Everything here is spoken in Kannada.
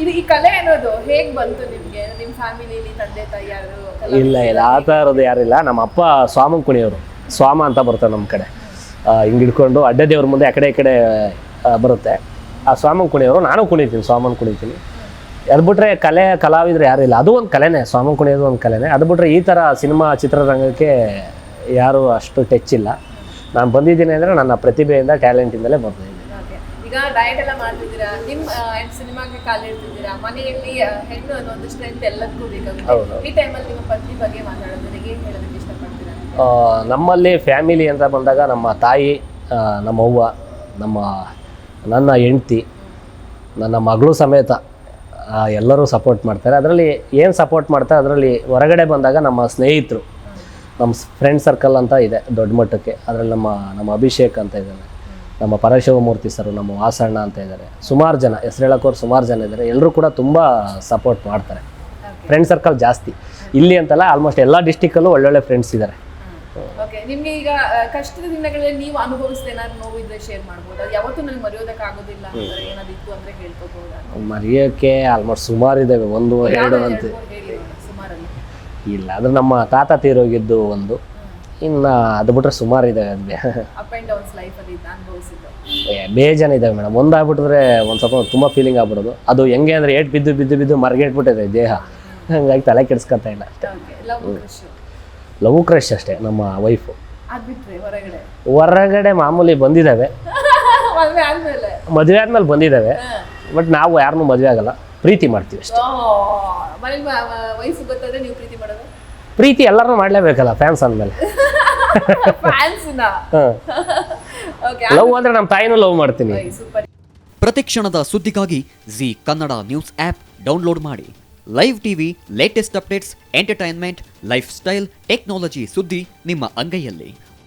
ಇದು ಈ ಕಲೆ ಅನ್ನೋದು ಹೇಗ್ ಬಂತು ನಿಮ್ಗೆ? ನಿಮ್ ಫ್ಯಾಮಿಲಿಲಿ ತಂದೆ ತಾಯಿ ಯಾರು ಇಲ್ಲ ಇಲ್ಲ. ಆ ಥರದ್ದು ಯಾರಿಲ್ಲ ನಮ್ಮ ಅಪ್ಪ ಸ್ವಾಮನ್ ಕುಣಿಯವರು. ಸ್ವಾಮ ಅಂತ ಬರ್ತಾರೆ ನಮ್ಮ ಕಡೆ. ಹಿಂಗೆ ಹಿಡ್ಕೊಂಡು ಅಡ್ಡ ದೇವ್ರ ಮುಂದೆ ಆ ಕಡೆ ಈ ಕಡೆ ಆ, ಬರುತ್ತೆ. ಆ ಸ್ವಾಮನ್ ಕುಣಿಯವರು ನಾನು ಕುಣಿತೀನಿ ಸ್ವಾಮನ್ ಕುಣಿತೀನಿ. ಅದು ಬಿಟ್ರೆ ಕಲೆ ಕಲಾವಿದ್ರು ಯಾರು ಇಲ್ಲ. ಅದು ಒಂದು ಕಲೆನೇ. ಸ್ವಾಮನ್ ಕುಣಿಯೋದು ಒಂದು ಕಲೆನೇ. ಅದು ಬಿಟ್ರೆ ಈ ಥರ ಸಿನಿಮಾ ಚಿತ್ರರಂಗಕ್ಕೆ ಯಾರು ಅಷ್ಟು ಟಚ್ ಇಲ್ಲ. ನಾನು ಬಂದಿದ್ದೀನಿ ಅಂದರೆ ನನ್ನ ಪ್ರತಿಭೆಯಿಂದ ಟ್ಯಾಲೆಂಟಿಂದಲೇ Okay. ಈಗ ಡಯಟ್ ಎಲ್ಲ ಮಾಡ್ತಿದ್ದೀರಾ? ನಿಮ್ ಸಿನಿಮಾಗೆ ಕಾಲಿಡ್ತಿದ್ದೀರಾ? ಮನೆಯಲ್ಲಿ ಹೆಣ್ಣು ಅನ್ನೋ ಒಂದು ಸ್ಟ್ರೆಂತ್ ಎಲ್ಲದಕ್ಕೂ ಬೇಕಾಗುತ್ತೆ. ಈ ಟೈಮಲ್ಲಿ ನಿಮ್ಮ ಪತ್ನಿ ಬಗ್ಗೆ ಮಾತಾಡೋದ್ರೆ ಏನು ಹೇಳೋದಕ್ಕೆ ಇಷ್ಟಪಡ್ತೀರಾ? ನಮ್ಮಲ್ಲಿ ಫ್ಯಾಮಿಲಿ ಅಂತ ಬಂದಾಗ ನಮ್ಮ ತಾಯಿ ನಮ್ಮ ಅವ್ವ ನಮ್ಮ ನನ್ನ ಹೆಂಡ್ತಿ ನನ್ನ ಮಗಳು ಸಮೇತ ಎಲ್ಲರೂ ಸಪೋರ್ಟ್ ಮಾಡ್ತಾರೆ. ಅದರಲ್ಲಿ ಏನು ಸಪೋರ್ಟ್ ಮಾಡ್ತಾರೆ? ಅದರಲ್ಲಿ ಹೊರಗಡೆ ಬಂದಾಗ ನಮ್ಮ ಸ್ನೇಹಿತರು ನಮ್ಮ ಫ್ರೆಂಡ್ ಸರ್ಕಲ್ ಅಂತ ಇದೆ ದೊಡ್ಡ ಮಟ್ಟಕ್ಕೆ. ಅದರಲ್ಲಿ ನಮ್ಮ ನಮ್ಮ ಅಭಿಷೇಕ್ ಅಂತ ಇದ್ದಾನೆ. ನಮ್ಮ ಪರಶಿವಮೂರ್ತಿ ಸರ್ ನಮ್ಮ ವಾಸಣ್ಣ ಅಂತ ಇದ್ದಾರೆ. ಸುಮಾರು ಜನ ಹೆಸರು ಹೇಳೋಕೋರು ಸುಮಾರು ಜನ ಇದ್ದಾರೆ. ಎಲ್ಲರೂ ಕೂಡ ತುಂಬ ಸಪೋರ್ಟ್ ಮಾಡ್ತಾರೆ. ಫ್ರೆಂಡ್ ಸರ್ಕಲ್ ಜಾಸ್ತಿ. ಇಲ್ಲಿ ಅಂತಲ್ಲ ಆಲ್ಮೋಸ್ಟ್ ಎಲ್ಲ ಡಿಸ್ಟಿಕಲ್ಲೂ ಒಳ್ಳೊಳ್ಳೆ ಫ್ರೆಂಡ್ಸ್ ಇದ್ದಾರೆ. ಓಕೆ ನಿಮ್ಗೆ ಈಗ ಕಷ್ಟದ ದಿನಗಳಲ್ಲಿ ನೀವು ಅನುಭವಿಸಿದ ಏನಾದ್ರು ಶೇರ್ ಮಾಡ್ಬೋದು? ಅದು ಯಾವತ್ತೂ ನನಗೆ ಮರೆಯೋದಕ್ಕೆ ಆಗೋದಿಲ್ಲ ಅಂದ್ರೆ ಏನಾದ್ರು ಇತ್ತು ಅಂದ್ರೆ ಹೇಳ್ಕೋಬಹುದಾ ಮರೆಯೋಕ್ಕೆ ಆಲ್ಮೋಸ್ಟ್ ಸುಮಾರು ಇದ್ದಾವೆ ಒಂದು ಎರಡು ಅಂತ. ಇಲ್ಲ ಅದು ನಮ್ಮ ತಾತ ತೀರೋಗಿದ್ದು ಒಂದು. ಇನ್ನು ಅದು ಬಿಟ್ರೆ ಸುಮಾರು ಇದೆ ಅಪ್ ಡೌನ್ಸ್ ಅನುಭವಿಸಿದ್ದು. ಬೇಜಾನ ಇದ್ದಾವೆ ಮೇಡಮ್. ಒಂದಾಗ್ಬಿಟ್ರೆ ಒಂದು ಸ್ವಲ್ಪ ತುಂಬ ಫೀಲಿಂಗ್ ಆಗ್ಬಿಡೋದು. ಅದು ಹೆಂಗೆ ಅಂದರೆ ಏಟ್ ಬಿದ್ದು ಬಿದ್ದು ಬಿದ್ದು ಮರಗೆಟ್ಬಿಟ್ಟಿದೆ ದೇಹ. ಹಂಗಾಗಿ ತಲೆ ಕೆಡಿಸ್ಕೊತಾ ಇಲ್ಲ ಅಷ್ಟೇ. ಲವ್ ಕ್ರಶ್ ಅಷ್ಟೇ ನಮ್ಮ ವೈಫು ಹೊರಗಡೆ? ಮಾಮೂಲಿ ಬಂದಿದ್ದಾವೆ. ಮದ್ವೆ ಆದ್ಮೇಲೆ? ಮದುವೆ ಆದ್ಮೇಲೆ ಬಂದಿದ್ದಾವೆ. ಬಟ್ ನಾವು ಯಾರನ್ನೂ ಮದುವೆ ಆಗಲ್ಲ. ಪ್ರೀತಿ ಮಾಡ್ತೀವಿ ಅಷ್ಟೇ. ಪ್ರೀತಿ ಎಲ್ಲರೂ ಮಾಡ್ಲೇಬೇಕಲ್ಲ ಎಲ್ಲರನ್ನೂ ಮಾಡಲೇಬೇಕಲ್ಲ ಫ್ಯಾನ್ಸ್ ಅಂದಮೇಲೆ ಲವ್ ಅಂದ್ರೆ ನಮ್ಮ ತಾಯಿನೂ ಲವ್ ಮಾಡ್ತೀನಿ. ಪ್ರತಿ ಪ್ರತಿಕ್ಷಣದ ಸುದ್ದಿಗಾಗಿ Zee Kannada news app download ಮಾಡಿ. Live TV latest updates entertainment lifestyle technology ಸುದ್ದಿ ನಿಮ್ಮ ಅಂಗೈಯಲ್ಲಿ.